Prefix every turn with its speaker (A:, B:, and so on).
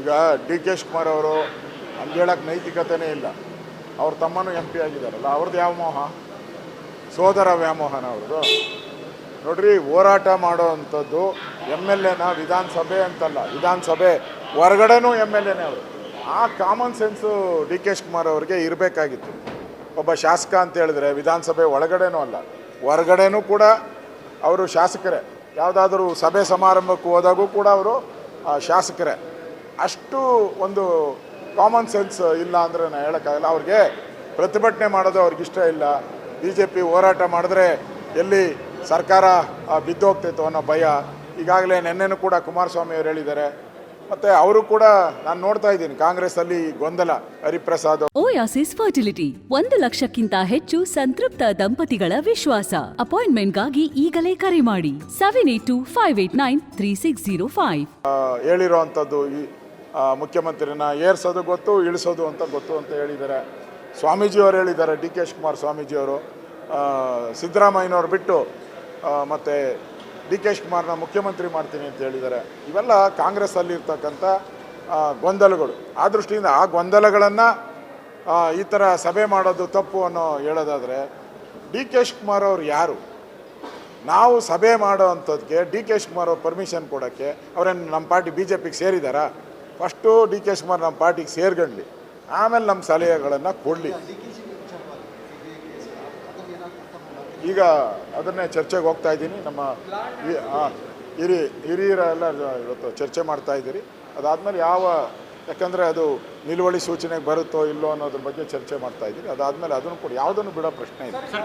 A: ಈಗ D K Kumar ಅವರು ಹಂಗೆ ಹೇಳಕ್ಕೆ ನೈತಿಕತೆನೇ ಇಲ್ಲ. ಅವ್ರ ತಮ್ಮನೂ ಎಂ ಪಿ ಆಗಿದ್ದಾರಲ್ಲ ಅವ್ರದ್ದು ಯಾವ ಮೋಹ? ಸೋದರ ವ್ಯಾಮೋಹನ ಅವ್ರದ್ದು. ನೋಡ್ರಿ, ಹೋರಾಟ ಮಾಡೋ ಅಂಥದ್ದು ಎಂ ಎಲ್ ಎನ ವಿಧಾನಸಭೆ ಅಂತಲ್ಲ, ವಿಧಾನಸಭೆ ಹೊರಗಡೆನೂ ಎಂ ಎಲ್ ಎನೇ ಅವರು. ಆ common sense D K Kumar ಅವ್ರಿಗೆ ಇರಬೇಕಾಗಿತ್ತು. ಒಬ್ಬ ಶಾಸಕ ಅಂತ ಹೇಳಿದ್ರೆ ವಿಧಾನಸಭೆ ಒಳಗಡೆನೂ ಅಲ್ಲ, ಹೊರಗಡೆನೂ ಕೂಡ ಅವರು ಶಾಸಕರೇ. ಯಾವುದಾದ್ರೂ ಸಭೆ ಸಮಾರಂಭಕ್ಕೆ ಹೋದಾಗೂ ಕೂಡ ಅವರು ಶಾಸಕರೇ. ಅಷ್ಟು ಒಂದು ಕಾಮನ್ ಸೆನ್ಸ್ ಇಲ್ಲ ಅಂದರೆ ನಾನು ಹೇಳೋಕ್ಕಾಗಲ್ಲ. ಅವ್ರಿಗೆ ಪ್ರತಿಭಟನೆ ಮಾಡೋದು ಅವ್ರಿಗೆ ಇಷ್ಟ ಇಲ್ಲ. ಬಿ ಜೆ ಪಿ ಹೋರಾಟ ಮಾಡಿದ್ರೆ ಎಲ್ಲಿ ಸರ್ಕಾರ ಬಿದ್ದು ಬಿದ್ದೋಗ್ತಿತ್ತು ಅನ್ನೋ ಭಯ. ಈಗಾಗಲೇ ನೆನ್ನೆನೂ ಕೂಡ ಕುಮಾರಸ್ವಾಮಿ ಅವರು ಹೇಳಿದ್ದಾರೆ. ಮತ್ತೆ ಅವರು ಕೂಡ ನಾನು ನೋಡ್ತಾ ಇದ್ದೀನಿ ಕಾಂಗ್ರೆಸ್ ಅಲ್ಲಿ ಗೊಂದಲ. ಹರಿಪ್ರಸಾದ್
B: ಓಯಾಸಿಸ್ ಫರ್ಟಿಲಿಟಿ ಒಂದು ಲಕ್ಷಕ್ಕಿಂತ ಹೆಚ್ಚು ಸಂತೃಪ್ತ ದಂಪತಿಗಳ ವಿಶ್ವಾಸ. ಅಪಾಯಿಂಟ್ಮೆಂಟ್ಗಾಗಿ ಈಗಲೇ ಕರೆ ಮಾಡಿ. Seven eight two five eight nine three six zero five
A: ಹೇಳಿರೋ ಈ ಆ, ಮುಖ್ಯಮಂತ್ರಿನ ಏರ್ಸೋದು ಗೊತ್ತು ಇಳಿಸೋದು ಅಂತ ಗೊತ್ತು ಅಂತ ಹೇಳಿದ್ದಾರೆ. ಸ್ವಾಮೀಜಿಯವರು ಹೇಳಿದ್ದಾರೆ ಡಿ ಕೆ ಶಿವಕುಮಾರ್ ಸ್ವಾಮೀಜಿಯವರು. ಸಿದ್ದರಾಮಯ್ಯನವ್ರು ಬಿಟ್ಟು ಮತ್ತು ಡಿ ಕೆ ಶಿವಕುಮಾರ್ನ ಮುಖ್ಯಮಂತ್ರಿ ಮಾಡ್ತೀನಿ ಅಂತ ಹೇಳಿದ್ದಾರೆ. ಇವೆಲ್ಲ ಕಾಂಗ್ರೆಸ್ಸಲ್ಲಿ ಇರ್ತಕ್ಕಂಥ ಆ, ಗೊಂದಲಗಳು. ಆ ದೃಷ್ಟಿಯಿಂದ ಆ ಗೊಂದಲಗಳನ್ನು ಈ ಥರ ಸಭೆ ಮಾಡೋದು ತಪ್ಪು ಅನ್ನೋ ಹೇಳೋದಾದರೆ ಡಿ ಕೆ ಶಿವಕುಮಾರ್ ಅವ್ರು ಯಾರು? ನಾವು ಸಭೆ ಮಾಡೋ ಅಂಥದ್ದಕ್ಕೆ ಡಿ ಕೆ ಶಿವಕುಮಾರ್ ಅವ್ರು ಪರ್ಮಿಷನ್ ಕೊಡೋಕ್ಕೆ ಅವರೇನು ನಮ್ಮ ಪಾರ್ಟಿ ಬಿ ಜೆ ಪಿಗೆ ಸೇರಿದಾರಾ? ಫಸ್ಟು ಡಿ ಕೆ ಶಿವಕುಮಾರ್ ನಮ್ಮ ಪಾರ್ಟಿಗೆ ಸೇರ್ಗಂಡ್ಲಿ. ಆಮೇಲೆ ನಮ್ಮ ಸಲಹೆಗಳನ್ನು ಕೊಡಲಿ. ಈಗ ಅದನ್ನೇ ಚರ್ಚೆಗೆ ಹೋಗ್ತಾ ಇದ್ದೀನಿ. ನಮ್ಮ ಹಿರಿ ಹಿರಿಯರೆಲ್ಲ ಇವತ್ತು ಚರ್ಚೆ ಮಾಡ್ತಾ ಇದ್ದೀರಿ. ಅದಾದಮೇಲೆ ಯಾವ, ಯಾಕಂದರೆ ಅದು ನಿಲುವಳಿ ಸೂಚನೆಗೆ ಬರುತ್ತೋ ಇಲ್ಲೋ ಅನ್ನೋದ್ರ ಬಗ್ಗೆ ಚರ್ಚೆ ಮಾಡ್ತಾ ಇದ್ದೀರಿ. ಅದಾದಮೇಲೆ ಅದನ್ನು ಕೂಡ ಯಾವುದನ್ನು ಬಿಡೋ ಪ್ರಶ್ನೆ ಇಲ್ಲ.